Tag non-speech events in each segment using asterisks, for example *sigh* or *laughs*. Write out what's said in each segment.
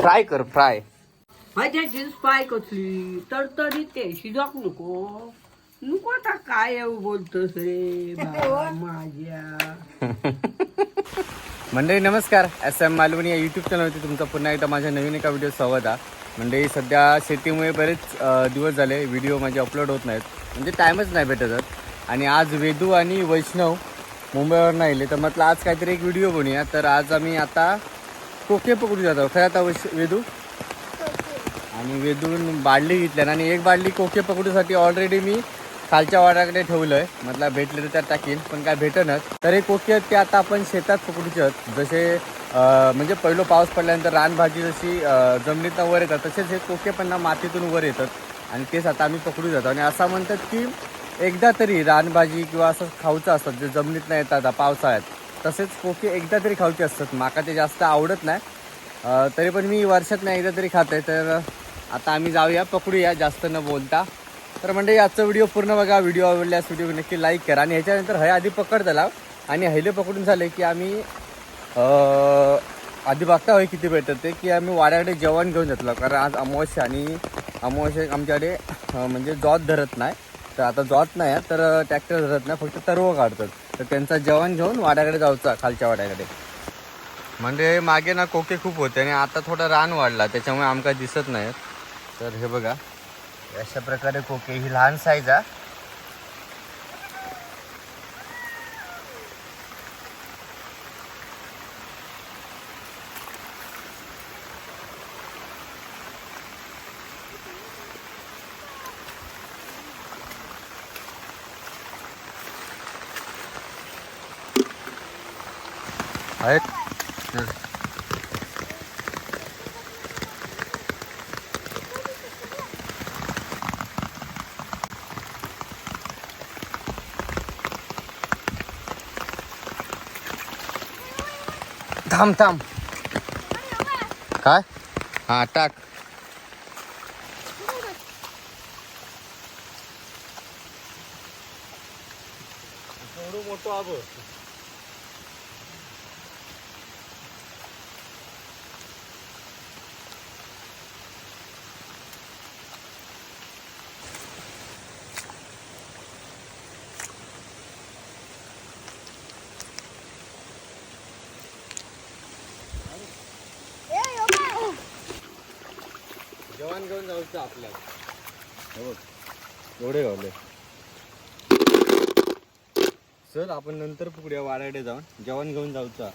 Fry कर fry माझ्याची spy कसली? तडतडीत ते. शिजक नको. नको आता काय येऊ बोलतोस रे बाबा माझ्या. मंडळी नमस्कार. एस एम मालवणी या यूट्यूब चॅनलवरती तुमचं पुन्हा एकदा माझ्या नवीन एका व्हिडिओ स्वागत आहे. मंडळी सध्या शेतीमुळे बरेच दिवस झाले व्हिडिओ माझे अपलोड होत नाहीत. म्हणजे टाईमच नाही भेटत आहेत. आणि आज वेदू आणि वैष्णव मुंबईवर आले तर म्हटलं आज काहीतरी एक व्हिडिओ बनवूया. तर आज आम्ही आता कोके पकडू जातो खरं आता वेदू? आणि वेदून बाडली घेतल्या आणि एक बाडली कोके पकडूसाठी ऑलरेडी मी खालच्या वाड्याकडे ठेवलं आहे म्हटलं भेटले तर त्यात टाकीन पण काय भेटनच. तर हे कोके ते आता आपण शेतात पकडूचे आहेत. जसे म्हणजे पहिलं पाऊस पडल्यानंतर रानभाजी जशी अं, जमिनीतनं वर येतात तसेच हे कोके पण ना मातीतून वर येतात. आणि तेच आता आम्ही पकडू जातो आणि असं म्हणतात की एकदा तरी रानभाजी किंवा असं खाऊचं असतात जे जमिनीतनं येतात पावसाळ्यात. तसेच पोके एकदा तरी खाऊचे असतात. माका ते जास्त आवडत नाही. तरी पण मी वर्षात नाही एकदा तरी खात. आहे तर आता आम्ही जाऊया पकडूया जास्त न बोलता. तर म्हणजे आजचा व्हिडिओ पूर्ण बघा. व्हिडिओ आवडल्यास व्हिडिओ नक्की लाईक करा. आणि ह्याच्यानंतर हे आधी पकडताला आणि हयले पकडून झाले की आम्ही आधी बघता होय किती भेटत ते की आम्ही वाड्याकडे जेवण घेऊन जातलो. कारण आज अमावस्या आणि अमावस्या आमच्याकडे म्हणजे जॉत धरत नाही. तर आता जॉत नाही तर ट्रॅक्टर धरत नाही. फक्त तरव काढतात. तर त्यांचा जेवण घेऊन वाड्याकडे जाऊचा खालच्या वाड्याकडे. म्हणजे मागे ना कोके खूप होते आणि आता थोडा रान वाढला त्याच्यामुळे आमका दिसत नाही तर हे बघा अशा प्रकारे कोके ही लहान साईज आहे आहेत थांब थांब काय हा टाक मोठं आबो जेवण घेऊन जाऊचं आपल्याला. हे एवढे गावले. सर आपण नंतर पकडूया वाड्याकडे जाऊन जेवण घेऊन जाऊचा.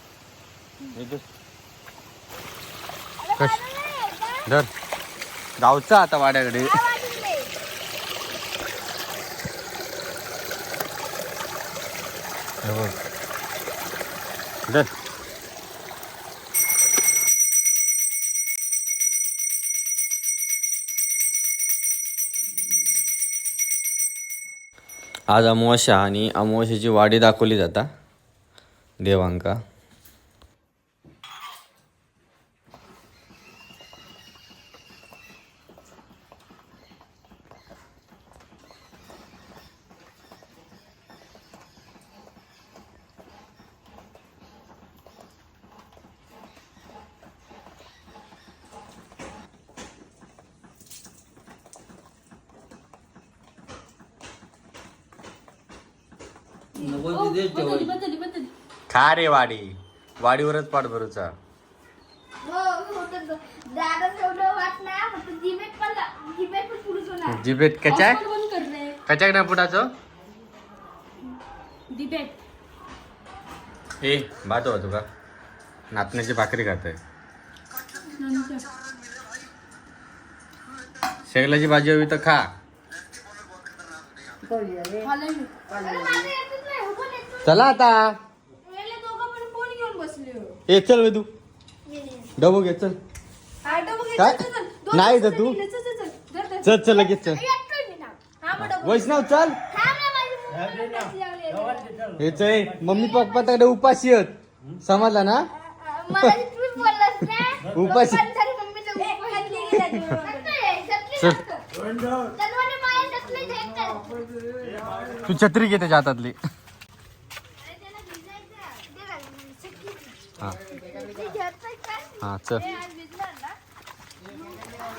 धर. जाऊचं आता वाड्याकडे. हे धर. आज अमावस्या आणि अमावस्याची वाडी दाखवली जाता देवांका. खा रे वाडी? वाडीवरच पाठ भरूचा. जिबेट कच्या कच्या ना पुटाचं ए भात होतो का नाचण्याची भाकरी खातोय. शेगलाची भाजी हवी तर खा. चला आता. ए चल वेदू. डबो घे चल. काय? नाही तर तू? चल चल लगेच चल. वैष्णव चल. हे चल मम्मी पप्पा तर उपाशी आहेत. समजला ना? *laughs* उपाशी. चल. तू छत्री घे त्याच्या हातातली. हा चल.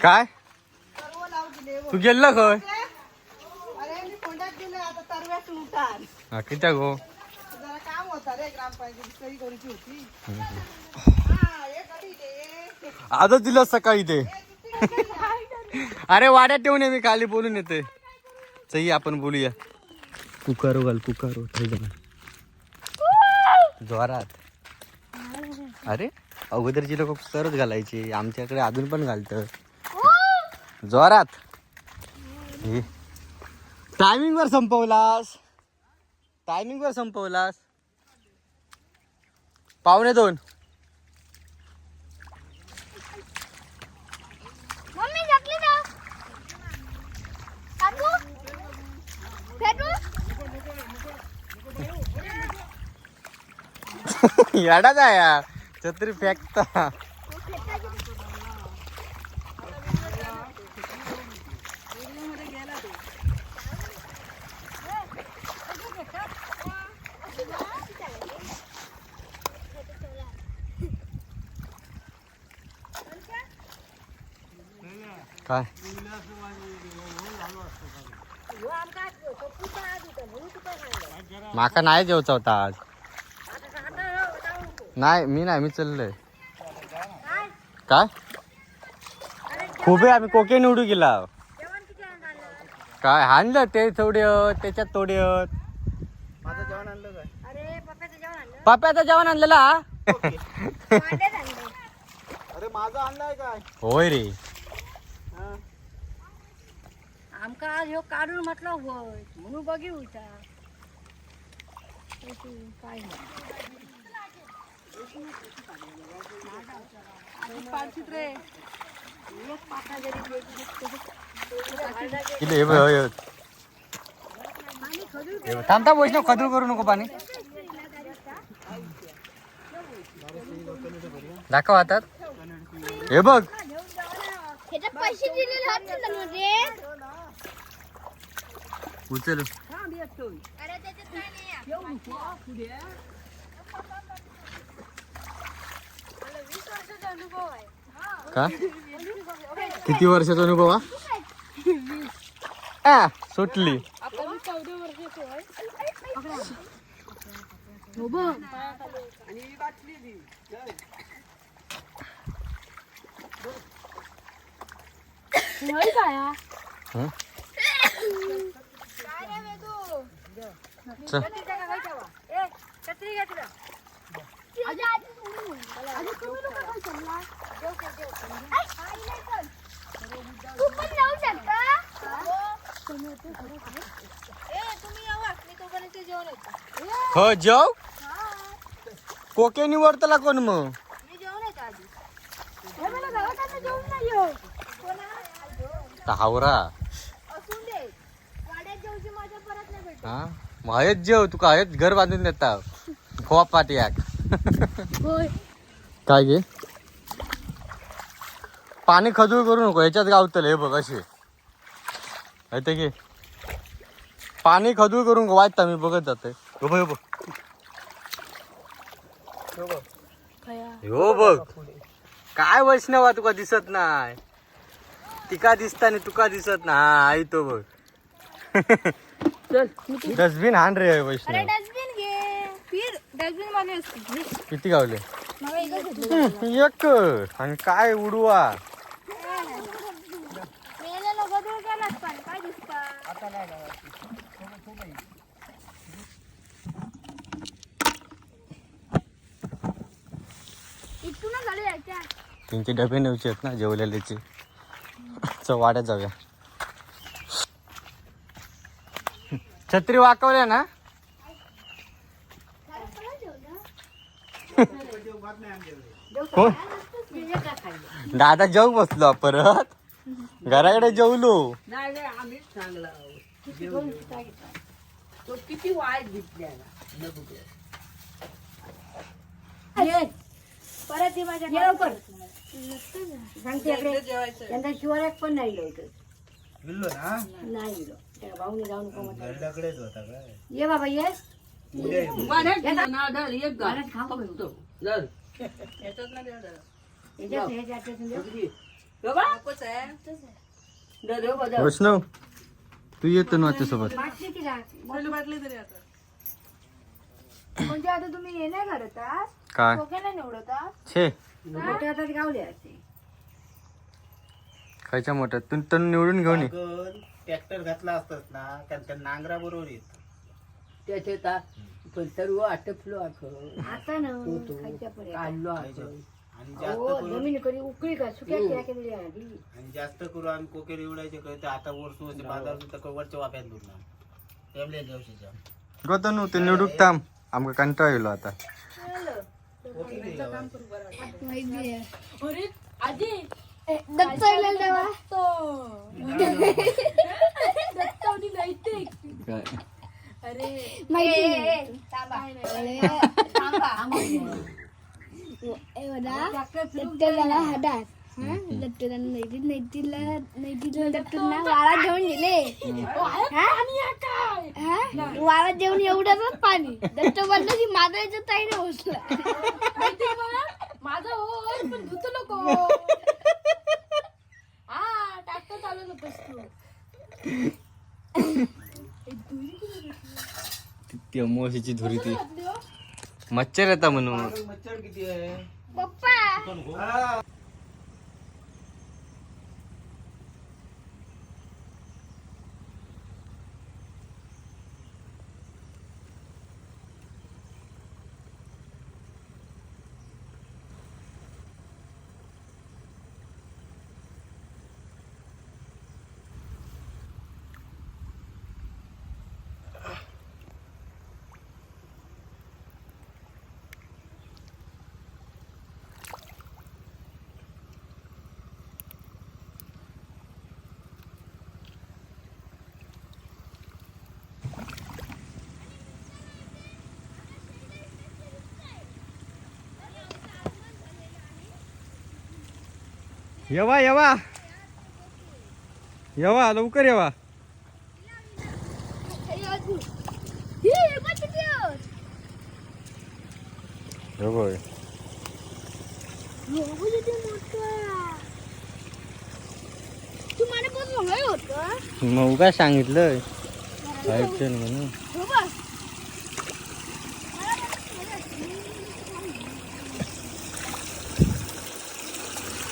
काय? तू गेलं खय आता हा कित्या गो? जरा काम होता रे ग्रामपंचायत सही करूची होती. कधी दे आजच दिलं सकाळी ते अरे वाड्यात ठेवून ये मी खाली बोलून येते. चई आपण बोलूया. कुकारो घाल कुकारो! जोरात. अरे? अगोदरची लोक कुकरच घालायची. आमच्याकडे अजून पण घालत. जोरात. टायमिंग वर संपवलास. टायमिंग वर संपवलास. पावणे दोन. येडाच आहे या छत्री फेकता. काय? माका नाही जेवचा होता आज. नाही मी नाही मी चाललोय. काय? खूप आहे आम्ही कोके निवडू गेला. काय आणलं ते थोडे त्याच्यात थोडे. अरे पप्पाचं जेवण आणलं पाप्याचं जेवण आणलेला अरे माझा आणलाय काय? होय रे. आमका आज ह्यो काढून म्हटलं होय म्हणून बघी होता काय किती हे बघ, हे बघ. हे बघ. थांब थांब वैष्णव खदूळ करू नको पाणी. दाखव हातात. हे बघ. पैसे दिलेले उचल अरे त्याच्यात काय नाही आहे. मला वीस वर्षाचा अनुभव आहे का? किती वर्षाचा अनुभव हा? सुटली. आणि चल. तू पण जाऊ शकता हो कोके निवडतला कोण मग? हावरा. हा? मग हयच जेव तुका हयच घर बांधून देता. खोवा पाट्याक काय घे पाणी खजूळ करू नको ह्याच्यात गावतलं हे बघ असे. ते घे पाणी खजूळ करू नको वाचता मी बघत जाते. हो बघ हो बघ. हो बघ. काय वैष्णवा तुका दिसत नाही तिका दिसता नाही तुका दिसत ना हा आई तो बघ *laughs* डस्टबिन हाण रे वैष्णव. डस्टबिनमध्ये असते. किती गावले? मला एकच घेतलं एक. आणि काय उडवा? मेलेला गदूळ केलाच पण काय दिसता? इथूनच झाले याच्या त्यांचे डबे नव्हते आहेत ना जेवलेल्याचे च वाड्यात जाऊया. छत्री वाकवल्या ना? कोण? दादा जेव बसलो परत घराकडे जेवलो. नाही नाही आम्हीच चांगला आहोत. जेवण तो किती वाईट घेतल्याला नको ते. परत माझ्या लवकर. सांगते शिवाय पण नाही गेलो ना? नाही गेलो. त्या भाऊने जाऊ नको म्हटलं. घरडाकडेच होता काय? ये बाबा ये. याच्यात ना द्या जरा. नकोच आहे वैष्णव तू येतो ना त्याच्यासोबत पहिली बाटली तरी आता म्हणजे आता तुम्ही हे नाही करत आहात? काय नाही निवडत आहात? छे मोठे गावले खायच्या मोठ्यात तू तण निवडून घेऊन ये ट्रॅक्टर घातला असतात ना त्यांच्या नांगरा बरोबर येत त्याचे ता पण सर्व आटपलो. आता ना खायच्या. काढलो आखं. आणि जास्त हो करून जमीन कधी उकळी का? सुक्या केल्या केलेल्या आधी आणि जास्त करून आम्ही कोकेर एवढायचे कळते आता वर्ष वर्ष बाजार तर वरच्या वाप्यात दिवशीच्या गतनू ते निवडूक थांब. आमका कंटाळ येलो आता. दत्त तेव्हा. माहिती नाही. हातात. हा? वाळात घेऊन गेले हा? हा? जेवण एवढंच पाणी. दत्त बोललं की माझा याच्यात ताई नाही बसला माझा होय पण धुतो नको. हा ट्रॅक्टर चालवत होतस तू. *laughs* ती अमोशीची धुरी ती मच्छर येता म्हणून. मच्छर किती आहे? येवा येवा. येवा लवकर येवा. हे बघ. मग काय सांगितलं म्हणून.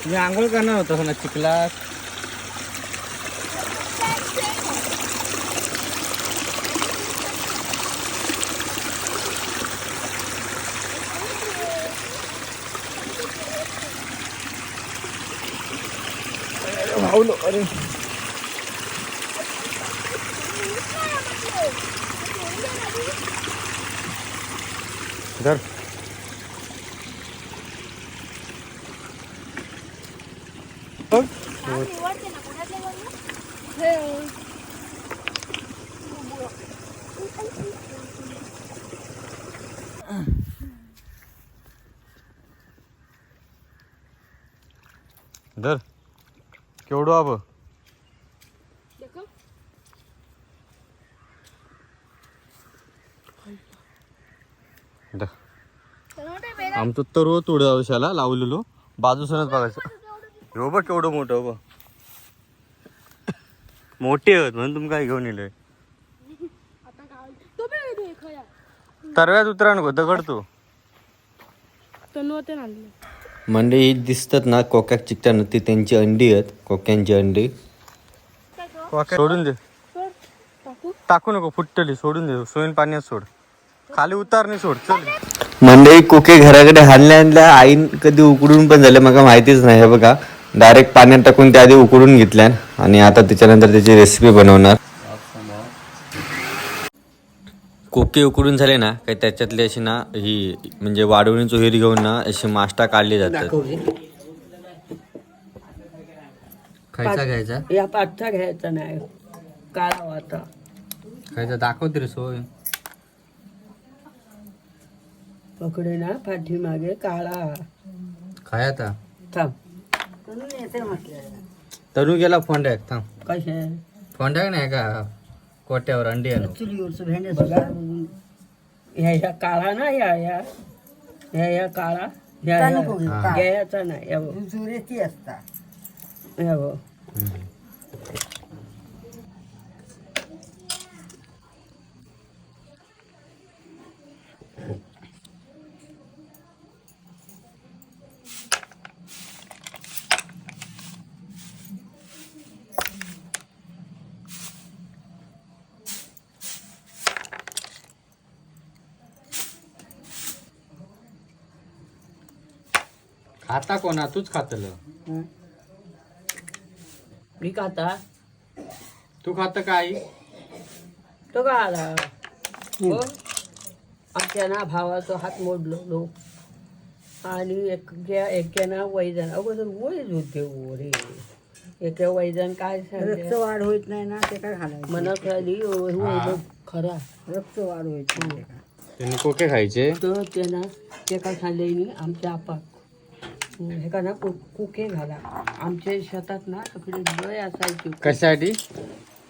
मी आंघोळ करणार होतो ना चिखलात भावलो अरे धर बघ धर. केवढं आब? आमचं तर थोड्या वर्षाला लावलेलो. बाजूसनच बघायचं. हो बघ केवढं मोठं हो बघ. मोठे आहेत म्हणून तुम्ही काय घेऊन येलोय तरव्यात उतरा नको दगड तू. आणले. मंडई दिसतात ना कोक्यात चिकटानं ती त्यांची अंडी आहेत कोक्यांची अंडी. सोडून दे. टाकू नको फुटतली सोडून दे. सोयीन पाण्यात सोड. खाली उतार नाही सोड चल. मंडई कोके घराकडे हाणल्या आणल्या आईन कधी उकडून पण झाले मला माहितीच नाही हे बघा. डायरेक्ट पाण्यात टाकून त्या आधी उकडून घेतल्या आणि आता त्याच्यानंतर त्याची रेसिपी बनवणार. कोके उकडून झाले ना काही त्याच्यातली अशी ना ही म्हणजे वाढवणी चोहीर घेऊन ना अशी माष्टा काढली जातात. रे. खायचा घ्यायचा? या पाचचा घ्यायचा नाही. काळा होता खायचा दाखवते रे सोय. पकडे ना पाठीमागे काळा खाय आता. थांब. तनु गेला फोंड्याक थांब. कसे फोंड्याक नाही का? कोट्यावर अंडी आणू. बघा. ह्या ह्या काळा ना या या ह्या ह्या काळा ह्या ह्या- घ्यायचा नाही या बघ. असता. बघ. खाता कोणा तूच खातलं. मी आता तू खात काय तो का आला? हो. आमच्या ना भावाचा हात मोडलो. लोक आणि एका एकाना वैजन अगोदर वयच होते हो रे. एका वैजन काय रक्त वाढ होत नाही ना ते काय घालायचं? मनात आली हा. खरा. रक्त वाढ होत नाही. त्यांनी कोके खायचे? तर ते ना ते काय सांगले आमच्या आपाक हं, का ना कु- कुके घाला. आमच्या शेतात ना सगळे लय असायचे कशासाठी?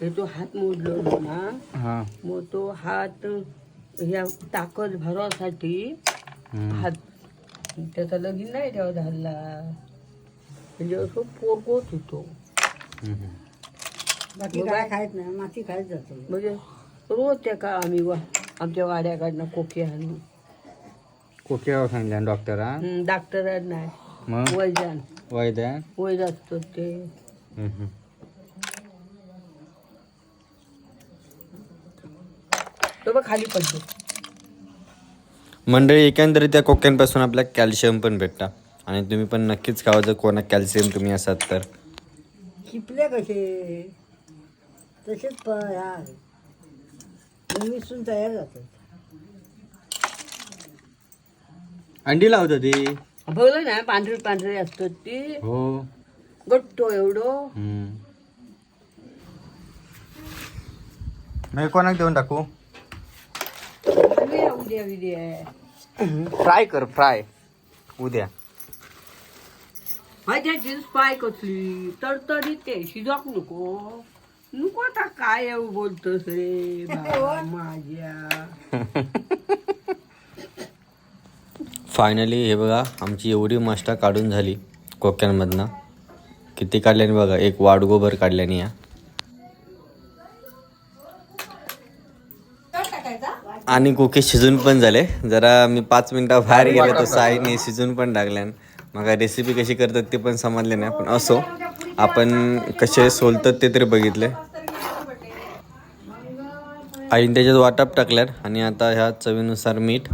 हे तो हात मोडलो ना हा. मग तो हात ह्या ताकद भरवासाठी हात त्याचा लगीन नाही तेव्हा झाला म्हणजे असं पोरगोत होतो. बाकी काय खायत नाही माती खायत जातो. म्हणजे रोज त्या का आम्ही वा आमच्या वाड्याकडनं कोके आणून. कोके सांगल्या डॉक्टर डॉक्टर नाही मग? वैजान. वैद्य वैज असतो ते. तो बघ खाली पडतो. मंडळी एकंदरीत त्या कोक्यांपासून आपल्याला कॅल्शियम पण भेटतं. आणि तुम्ही पण नक्कीच खावं. जर कोणा कॅल्शियम तुम्ही असाल तर. शिपले कसे? तसेच प ह्या मिसळून तयार जातात. अंडी लावत ती बघलं ना पांढरी पांढरी असतात ती. हो. गट्टो एवढं. मी कोणाक देऊन टाकू? उद्या उद्या उद्या. फ्राय कर फ्राय. उद्या. माझ्या जीन्स पाय कसली? तडतडी ते शिजक नको. नको आता काय येऊ बोलतोस रे बाबा *laughs* माझ्या. फायनली हे बघा आमची एवढी मस्टा काढून झाली कोक्यांमधनं. किती काढल्याने बघा एक वाडगोभर काढल्याने या. आणि कोके शिजून पण झाले. जरा मी पाच मिनिटं बाहेर गेलो तर साईने शिजून पण टाकल्यान मग रेसिपी कशी करतात ते पण समजले नाही. पण असो. आपण कसे सोलतात ते तरी बघितले. आईने त्याच्यात वाटप टाकल्यात आणि आता ह्या चवीनुसार मीठ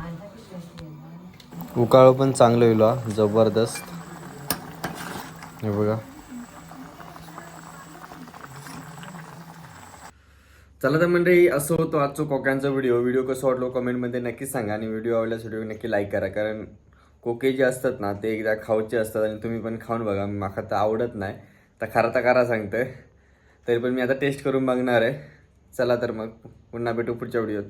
उकाळ पण चांगलं होईल जबरदस्त. हे बघा. चला तर मंडळी असं होतो आजचा कोक्यांचा व्हिडिओ. व्हिडिओ कसं वाटलो कमेंटमध्ये नक्की सांगा आणि व्हिडिओ आवडल्यास व्हिडिओ नक्की लाईक करा कारण कोके जे असतात ना ते एकदा खाऊचे असतात आणि तुम्ही पण खाऊन बघा. माका तर आवडत नाही. तर खरा तर खरा सांगतोय. तरी पण मी आता टेस्ट करून बघणार आहे. चला तर मग पुन्हा भेटू पुढच्या व्हिडिओत.